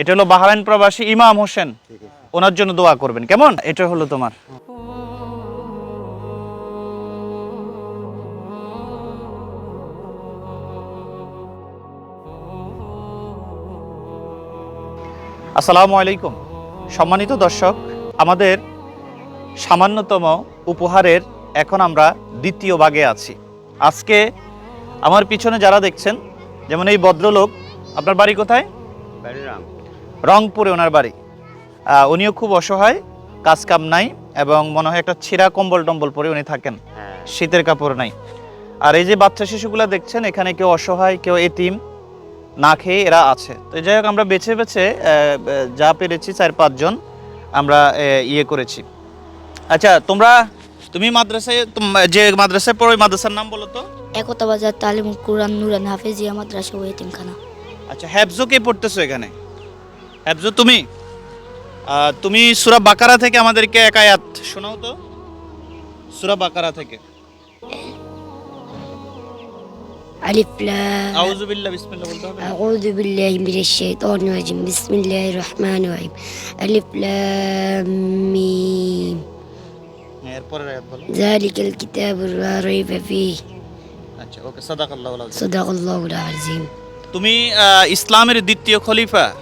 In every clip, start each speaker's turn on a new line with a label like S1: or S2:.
S1: এটা হলো বাহরাইন প্রবাসী ইমাম হোসেন। ওনার জন্য দোয়া করবেন। কেমন? এটা হলো তোমার। আসসালামু আলাইকুম। সম্মানিত দর্শক আমাদের সামান্যতম উপহারের এখন আমরা দ্বিতীয় ভাগে আছি। আজকে আমার পিছনে যারা দেখছেন যেমন এই ভদ্রলোক আপনার বাড়ি কোথায়? রংপুরে ওনার বাড়ি। উনিও খুব অসহায় কাজ কাম নাই এবং মনে হয় একটা ছিঁড়া কম্বল টম্বল পরে উনি থাকেন। শীতের কাপড় নাই। আর এই যে বাচ্চা শিশুগুলো দেখছেন এখানে কেউ অসহায় কেউ এতিম না খেয়ে এরা আছে। তো যাই হোক আমরা বেছে বেছে যা পেরেছি চার পাঁচজন আমরা ইয়ে করেছি। আচ্ছা তোমরা তুমি মাদ্রাসায় যে মাদ্রাসায় পড়ো ওই মাদ্রাসার নাম বলো তো।
S2: একতা বাজার তালিম কুরআন নুরান হাফেজিয়া মাদ্রাসা ও এতিমখানা।
S1: আচ্ছা হ্যাবজো কে পড়তেছো এখানে? হ্যাঁ তুমি? তুমি সুরা বাকারা থেকে আমাদেরকে এক আয়াত শোনাও তো। সুরা বাকারা থেকে। বিল্লাহ
S2: মিম।
S1: হ্যাঁ, আচ্ছা, তুমি ইসলামের দ্বিতীয় খলিফা?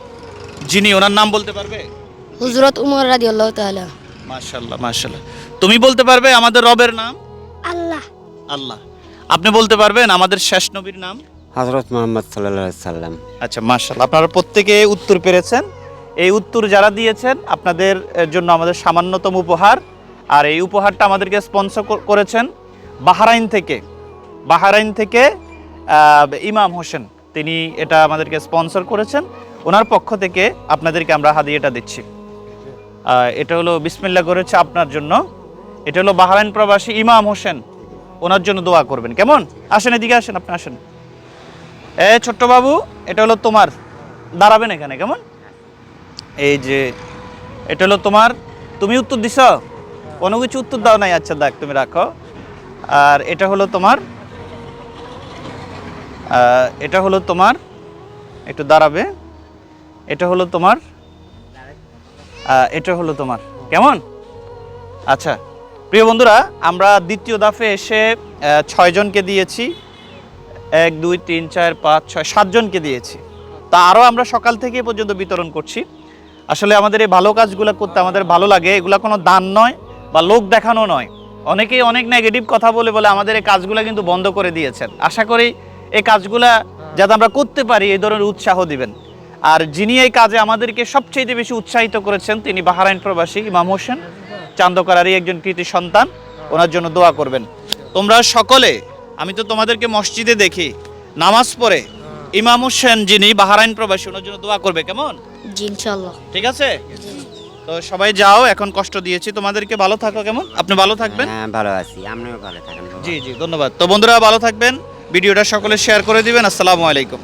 S1: যিনি ওনার নাম বলতে পারবে?
S2: হুজরত উমর রাদিয়াল্লাহু আল্লাহ তাআলা।
S1: মাশাআল্লাহ মাশাআল্লাহ। তুমি বলতে পারবে আমাদের রবের নাম?
S2: আল্লাহ।
S1: আল্লাহ। আপনি বলতে পারবেন আমাদের শেষ নবীর নাম?
S3: হযরত মুহাম্মদ সাল্লাল্লাহু আলাইহি সাল্লাম
S1: আচ্ছা মাশাআল্লাহ। আপনারা প্রত্যেকে উত্তর পেরেছেন। এই উত্তর যারা দিয়েছেন আপনাদের জন্য আমাদের সামান্যতম উপহার। আর এই উপহারটা আমাদেরকে স্পন্সর করেছেন বাহারাইন থেকে। বাহারাইন থেকে ইমাম হোসেন। তিনি এটা আমাদেরকে স্পন্সর করেছেন। ওনার পক্ষ থেকে আপনাদেরকে আমরা হাদিয়েটা দিচ্ছি। এটা হলো বিসমিল্লা করেছে আপনার জন্য। এটা হলো বাহারাইন প্রবাসী ইমাম হোসেন, ওনার জন্য দোয়া করবেন। কেমন? আসেন এদিকে আসেন, আপনি আসেন। এ, ছোট্ট বাবু, এটা হলো তোমার, দাঁড়াবেন এখানে, কেমন? এই যে, এটা হলো তোমার, তুমি উত্তর দিছ? কোনো কিছু উত্তর দাও নাই? আচ্ছা দেখ, তুমি রাখো। আর এটা হলো তোমার এটা হলো তোমার, একটু দাঁড়াবে। এটা হলো তোমার এটা হলো তোমার। কেমন? আচ্ছা প্রিয় বন্ধুরা, আমরা দ্বিতীয় দাফে এসে ছয়জনকে দিয়েছি। এক, দুই, তিন, চার, পাঁচ, ছয় সাতজনকে দিয়েছি। তা আরও আমরা সকাল থেকে পর্যন্ত বিতরণ করছি। আসলে আমাদের এই ভালো কাজগুলো করতে আমাদের ভালো লাগে। এগুলো কোনো দান নয় বা লোক দেখানো নয়। অনেকেই অনেক নেগেটিভ কথা বলে বলে আমাদের এই কাজগুলো কিন্তু বন্ধ করে দিয়েছেন। আশা করি এই কাজগুলা যাতে আমরা করতে পারি এই ধরনের উৎসাহ দিবেন। আর যিনি এই কাজে আমাদেরকে সবচেয়ে বেশি উৎসাহিত করেছেন তিনি বাহারাইন প্রবাসী ইমাম হোসেন। চান্দকারারই একজন কৃতি সন্তান ওনার জন্য দোয়া করবেন। তোমরা সকলে আমি তো তোমাদেরকে মসজিদে দেখি নামাজ পড়ে ইমাম হোসেন যিনি বাহারাইন প্রবাসী ওনার জন্য দোয়া করবে কেমন? ঠিক আছে? তো সবাই যাও এখন কষ্ট দিয়েছি। তোমাদেরকে ভালো থাকো কেমন? আপনি ভালো থাকবেন?
S3: হ্যাঁ ভালো আছি। আপনিও ভালো থাকেন।
S1: জি জি ধন্যবাদ। তো বন্ধুরা ভালো থাকবেন। ভিডিওটা সকলে শেয়ার করে দিবেন। আসসালামু আলাইকুম।